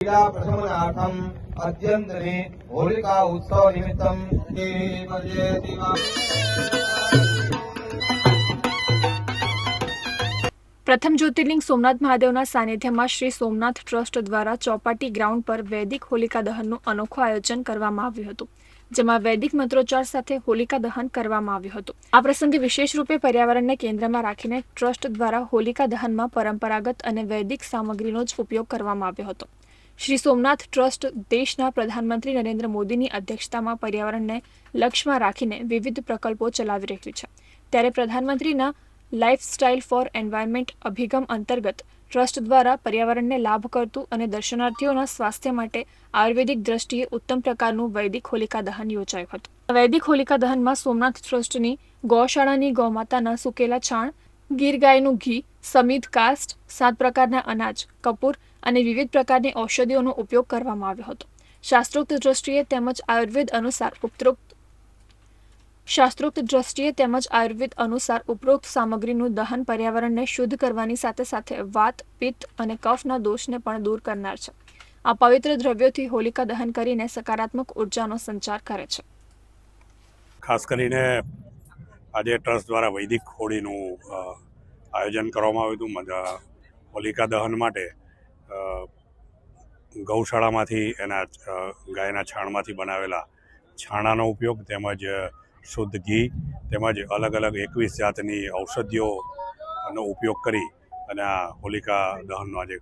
क्रीडा प्रशमनार्थम् अद्यन्तने होलिका उत्सव निमित्तं देवये दिवा પ્રથમ જ્યોતિર્લિંગ સોમનાથ મહાદેવના સાનિધ્યમાં શ્રી સોમનાથ ટ્રસ્ટ દ્વારા ચોપાટી ગ્રાઉન્ડ પર વૈદિક હોલિકા દહનનું અનોખું આયોજન કરવામાં આવ્યું હતું જેમાં વૈદિક મંત્રોચ્ચાર સાથે હોલિકા દહન કરવામાં આવ્યું હતું આ પ્રસંગે વિશેષ રૂપે પર્યાવરણને કેન્દ્રમાં રાખીને ટ્રસ્ટ દ્વારા હોલિકા દહનમાં પરંપરાગત અને વૈદિક સામગ્રીનો જ ઉપયોગ કરવામાં આવ્યો હતો શ્રી સોમનાથ ટ્રસ્ટ દેશના પ્રધાનમંત્રી નરેન્દ્ર મોદીની અધ્યક્ષતામાં પર્યાવરણને લક્ષ્યમાં રાખીને વિવિધ પ્રકલ્પો ચલાવી રહ્યું છે. ત્યારે પ્રધાનમંત્રીના લાઇફસ્ટાઇલ ફોર એન્વાયરમેન્ટ અભિગમ અંતર્ગત ટ્રસ્ટ દ્વારા પર્યાવરણને લાભ કરતું અને દર્શનાર્થીઓના સ્વાસ્થ્ય માટે આયુર્વેદિક દ્રષ્ટિએ ઉત્તમ પ્રકારનું વૈદિક હોલિકા દહન યોજાયું હતું. વૈદિક હોલિકા દહનમાં સોમનાથ ટ્રસ્ટની ગૌશાળાની ગૌમાતાના સુકેલા છાણ, ગીર ગાયનું ઘી સમિધ કાસ્ટ, સાત પ્રકારના અનાજ, કપૂર અને વિવિધ પ્રકારની ઔષધિઓનો ઉપયોગ કરવામાં આવ્યો હતો. શાસ્ત્રોક્ત દ્રષ્ટિએ તેમજ આયુર્વેદ અનુસાર ઉપરોક્ત શાસ્ત્રોક્ત દ્રષ્ટિએ તેમજ આયુર્વેદ અનુસાર ઉપરોક્ત સામગ્રીનું દહન પર્યાવરણને શુદ્ધ કરવાની સાથે સાથે વાત, પિત્ત અને કફના દોષને પણ દૂર કરનાર છે. આ પવિત્ર દ્રવ્યોથી હોલિકા દહન કરીને સકારાત્મક ઉર્જાનો સંચાર કરે છે. ખાસ કરીને આજે ટ્રસ્ટ દ્વારા વૈદિક હોળીનું આયોજન કરવામાં આવ્યું હતું. હોલિકા દહન માટે ગૌશાળામાંથી એના ગાયના છાણમાંથી બનાવેલા છાણાનો ઉપયોગ તેમજ શુદ્ધ ઘી તેમજ અલગ અલગ એકવીસ જાતની ઔષધિઓનો ઉપયોગ કરી અને આ હોલિકા દહનનો આજે